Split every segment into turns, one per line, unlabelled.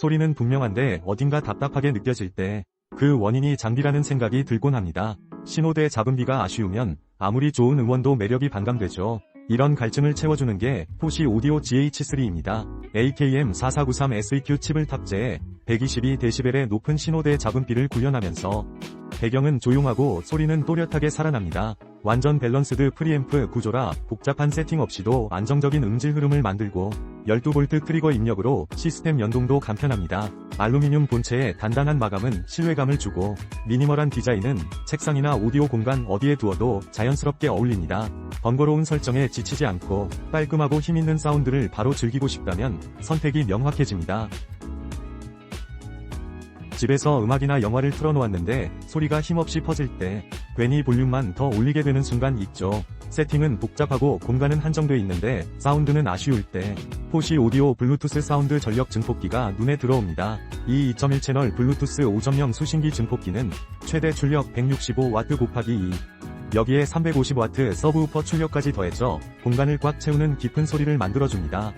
소리는 분명한데 어딘가 답답하게 느껴질 때 그 원인이 장비라는 생각이 들곤 합니다. 신호대 잡음비가 아쉬우면 아무리 좋은 음원도 매력이 반감되죠. 이런 갈증을 채워주는 게 포시 오디오 GH3입니다. AKM4493SEQ 칩을 탑재해 122dB의 높은 신호대 잡음비를 구현하면서 배경은 조용하고 소리는 또렷하게 살아납니다. 완전 밸런스드 프리앰프 구조라 복잡한 세팅 없이도 안정적인 음질 흐름을 만들고 12V 트리거 입력으로 시스템 연동도 간편합니다. 알루미늄 본체의 단단한 마감은 신뢰감을 주고 미니멀한 디자인은 책상이나 오디오 공간 어디에 두어도 자연스럽게 어울립니다. 번거로운 설정에 지치지 않고 깔끔하고 힘있는 사운드를 바로 즐기고 싶다면 선택이 명확해집니다. 집에서 음악이나 영화를 틀어놓았는데 소리가 힘없이 퍼질 때 괜히 볼륨만 더 올리게 되는 순간 있죠. 세팅은 복잡하고 공간은 한정돼 있는데 사운드는 아쉬울 때 포시 오디오 블루투스 사운드 전력 증폭기가 눈에 들어옵니다. 이 2.1 채널 블루투스 5.0 수신기 증폭기는 최대 출력 165W 곱하기 2 여기에 350W 서브우퍼 출력까지 더해져 공간을 꽉 채우는 깊은 소리를 만들어줍니다.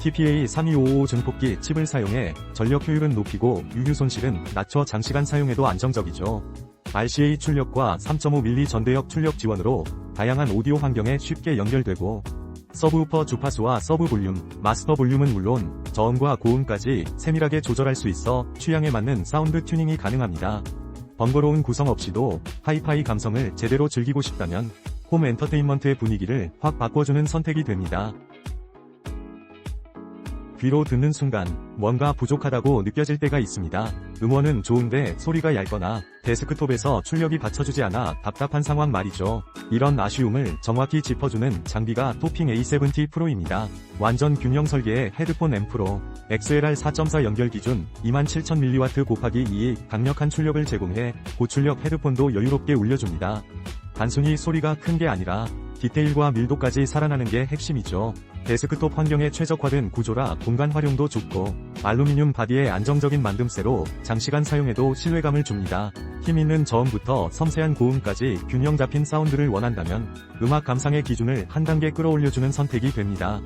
TPA 3255 증폭기 칩을 사용해 전력 효율은 높이고 유유 손실은 낮춰 장시간 사용해도 안정적이죠. RCA 출력과 3.5mm 전대역 출력 지원으로 다양한 오디오 환경에 쉽게 연결되고 서브우퍼 주파수와 서브 볼륨, 마스터 볼륨은 물론 저음과 고음까지 세밀하게 조절할 수 있어 취향에 맞는 사운드 튜닝이 가능합니다. 번거로운 구성 없이도 하이파이 감성을 제대로 즐기고 싶다면 홈 엔터테인먼트의 분위기를 확 바꿔주는 선택이 됩니다. 귀로 듣는 순간 뭔가 부족하다고 느껴질 때가 있습니다. 음원은 좋은데 소리가 얇거나 데스크톱에서 출력이 받쳐주지 않아 답답한 상황 말이죠. 이런 아쉬움을 정확히 짚어주는 장비가 토핑 A70 프로입니다. 완전 균형 설계의 헤드폰 앰프로 XLR 4.4 연결 기준 27000mW 곱하기 2의 강력한 출력을 제공해 고출력 헤드폰도 여유롭게 울려줍니다. 단순히 소리가 큰 게 아니라 디테일과 밀도까지 살아나는 게 핵심이죠. 데스크톱 환경에 최적화된 구조라 공간 활용도 좋고 알루미늄 바디의 안정적인 만듦새로 장시간 사용해도 신뢰감을 줍니다. 힘있는 저음부터 섬세한 고음까지 균형 잡힌 사운드를 원한다면 음악 감상의 기준을 한 단계 끌어올려주는 선택이 됩니다.